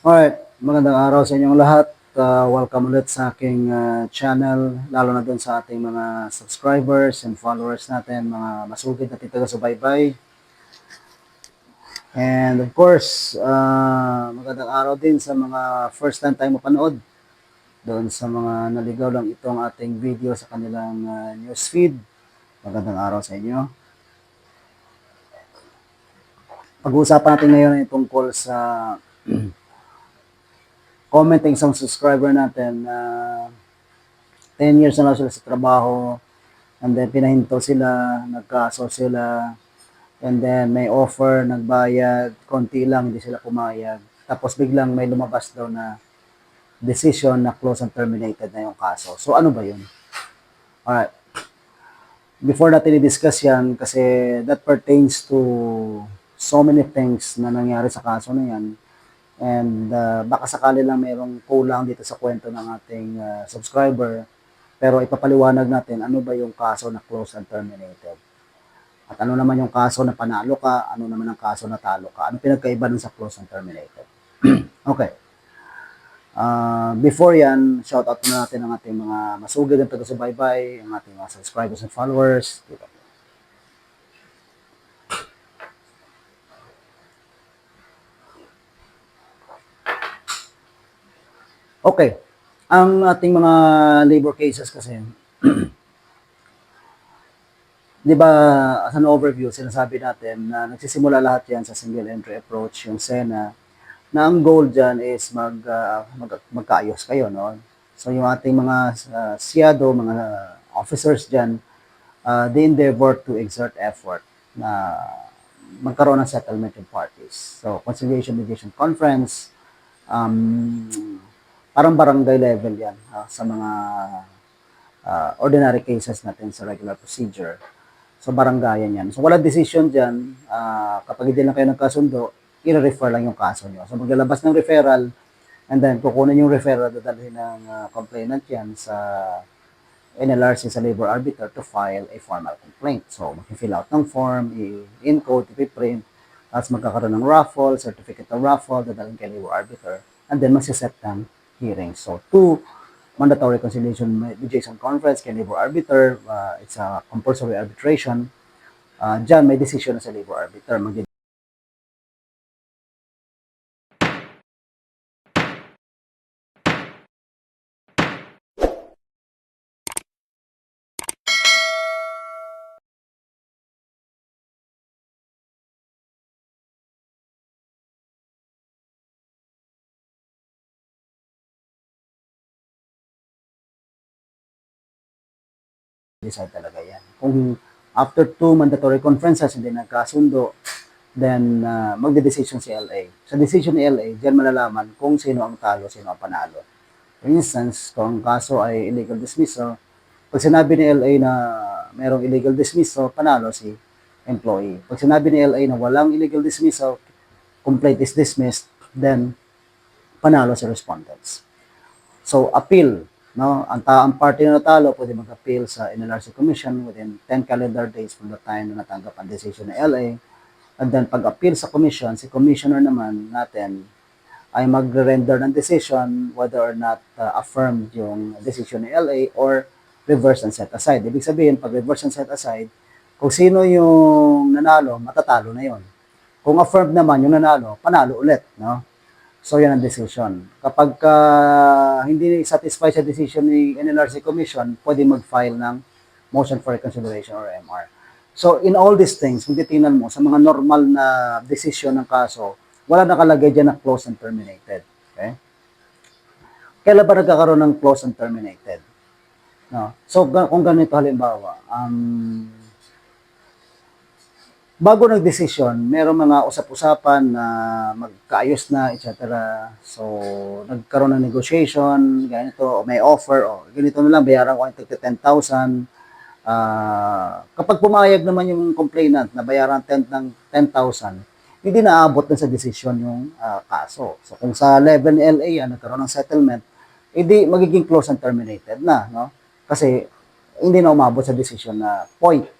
Alright, magandang araw sa inyong lahat. Uh, welcome ulit sa aking uh, channel, lalo na dun sa ating mga subscribers and followers natin, mga masugid na titaga subaybay. And of course, uh, magandang araw din sa mga first time tayo mapanood doon sa mga naligaw lang itong ating video sa kanilang uh, newsfeed. Magandang araw sa inyo. Pag-uusapan natin ngayon ay tungkol sa commenting isang subscriber natin na 10 years na lang sila sa trabaho and then pinahinto sila, nagkaso sila and then may offer, nagbayad, konti lang, hindi sila pumayag. Tapos biglang may lumabas daw na decision na close and terminated na yung kaso. So ano ba yun? Alright. Before natin i-discuss yan, kasi that pertains to so many things na nangyari sa kaso na yan, And uh, baka sakali lang mayroong kulang dito sa kwento ng ating uh, subscriber. Pero ipapaliwanag natin ano ba yung kaso na close and terminated. At ano naman yung kaso na panalo ka, ano naman ang kaso na talo ka. Ano pinagkaiba dun sa close and terminated. okay. Uh, before yan, shout out na natin ang ating mga masugid ng taga-subaybay, ang ating mga subscribers and followers. Dito. Okay. Ang ating mga labor cases kasi, di ba, as an overview, sinasabi natin na nagsisimula lahat yan sa single entry approach, yung SENA, na ang goal dyan is mag, uh, mag, magkaayos kayo, no? So, yung ating mga uh, siyado, mga officers dyan, uh, they endeavor to exert effort na magkaroon ng settlement in parties. So, conciliation mediation conference, um, parang barangay level yan uh, sa mga uh, ordinary cases natin sa regular procedure. So barangayan yan. So wala decision dyan. Uh, kapag hindi lang kayo nagkasundo, i-refer lang yung kaso nyo. So maglalabas ng referral and then kukunin yung referral dadalhin ng uh, complainant yan sa NLRC sa labor arbiter to file a formal complaint. So mag-fill out ng form, i-encode, i-print, tapos magkakaroon ng raffle, certificate of raffle, dadalhin kay labor arbiter, and then magsiset ng hearing. So, two, mandatory conciliation mediation conference kay labor arbiter. Uh, it's a compulsory arbitration. Uh, dyan, may decision na sa labor arbiter. Mag decide talaga yan. Kung after two mandatory conferences hindi nagkasundo, then uh, magde-decision si LA. Sa decision ni LA, diyan malalaman kung sino ang talo, sino ang panalo. For instance, kung ang kaso ay illegal dismissal, pag sinabi ni LA na merong illegal dismissal, panalo si employee. Pag sinabi ni LA na walang illegal dismissal, complaint is dismissed, then panalo si respondents. So, appeal No? Ang, ta- ang party na natalo pwede mag-appeal sa NLRC Commission within 10 calendar days from the time na natanggap ang decision ng LA. And then pag-appeal sa Commission, si Commissioner naman natin ay mag-render ng decision whether or not uh, affirmed yung decision ng LA or reverse and set aside. Ibig sabihin, pag reverse and set aside, kung sino yung nanalo, matatalo na yon. Kung affirmed naman yung nanalo, panalo ulit. No? So yan ang decision. Kapag uh, hindi satisfied sa decision ni NLRC Commission, pwede mag-file ng motion for reconsideration or MR. So in all these things, kung titingnan mo, sa mga normal na decision ng kaso, wala nakalagay dyan na close and terminated. Okay? Kailan ba nagkakaroon ng close and terminated? No? So kung ganito halimbawa, um, bago nagdesisyon, merong mga usap-usapan na magkaayos na, etc. So, nagkaroon ng negotiation, ganito, o may offer, o ganito na lang, bayaran ko ang 10,000. Uh, kapag pumayag naman yung complainant na bayaran 10 ng 10,000, hindi naabot na sa desisyon yung uh, kaso. So, kung sa level LA yan, nagkaroon ng settlement, hindi magiging close and terminated na, no? Kasi hindi na umabot sa desisyon na point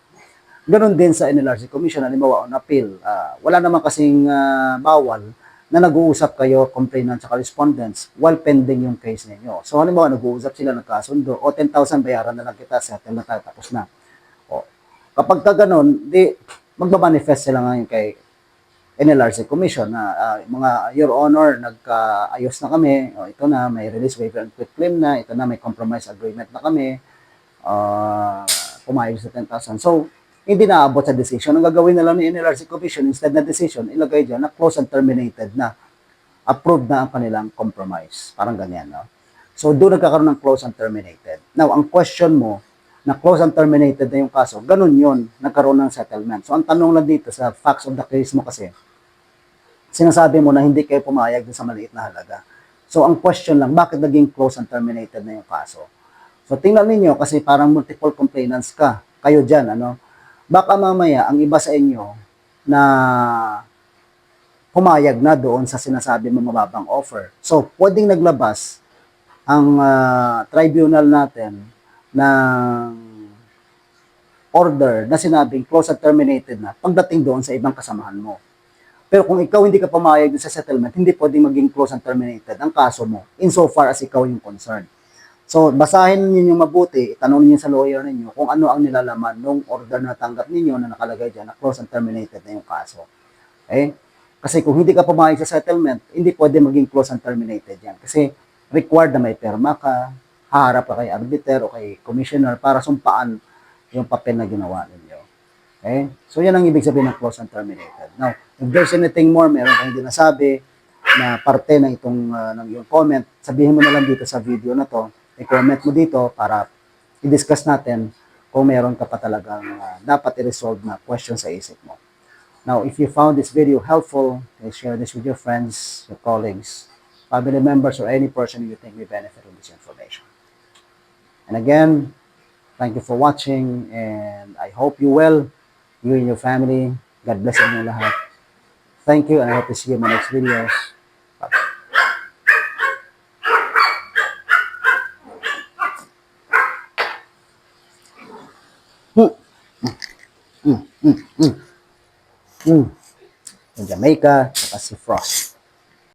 Ganon din sa NLRC Commission, halimbawa on appeal. Uh, wala naman kasing uh, bawal na nag-uusap kayo, complainant at respondents, while pending yung case ninyo. So, halimbawa, nag-uusap sila, nagkasundo, o 10,000 bayaran na lang kita, settle na tayo, tapos na. O, kapag ka ganun, di, magbamanifest sila ngayon kay NLRC Commission na ah, mga Your Honor, nagkaayos na kami, o, ito na, may release waiver and quit claim na, ito na, may compromise agreement na kami, uh, pumayag sa 10,000. So, hindi naabot sa decision. Ang gagawin na lang ni NLRC Commission, instead na decision, ilagay dyan na closed and terminated na. Approved na ang kanilang compromise. Parang ganyan, no? So, doon nagkakaroon ng closed and terminated. Now, ang question mo, na closed and terminated na yung kaso, ganun yun, nagkaroon ng settlement. So, ang tanong lang dito sa facts of the case mo kasi, sinasabi mo na hindi kayo pumayag sa maliit na halaga. So, ang question lang, bakit naging closed and terminated na yung kaso? So, tingnan ninyo, kasi parang multiple complainants ka, kayo dyan, ano? Baka mamaya, ang iba sa inyo na pumayag na doon sa sinasabi mo mababang offer. So, pwedeng naglabas ang ah, tribunal natin ng order na sinabing closed and terminated na pagdating doon sa ibang kasamahan mo. Pero kung ikaw hindi ka pumayag sa settlement, hindi pwedeng maging closed and terminated ang kaso mo insofar as ikaw yung concerned. So, basahin ninyo mabuti, itanong niyo sa lawyer ninyo kung ano ang nilalaman ng order na tanggap ninyo na nakalagay dyan na closed and terminated na yung kaso. Okay? Kasi kung hindi ka pumayag sa settlement, hindi pwede maging closed and terminated yan. Kasi required na may perma ka, haharap ka kay arbiter o kay commissioner para sumpaan yung papel na ginawa ninyo. Okay? So, yan ang ibig sabihin ng closed and terminated. Now, if there's anything more, meron kang hindi nasabi na parte ng itong uh, ng iyong comment, sabihin mo na lang dito sa video na to, i-comment mo dito para i-discuss natin kung meron ka pa talagang uh, dapat i-resolve na question sa isip mo. Now, if you found this video helpful, please share this with your friends, your colleagues, family members, or any person you think may benefit from this information. And again, thank you for watching, and I hope you well, you and your family. God bless inyo lahat. Thank you, and I hope to see you in my next videos. Bye. Mm. Yung Jamaica, saka si Frost.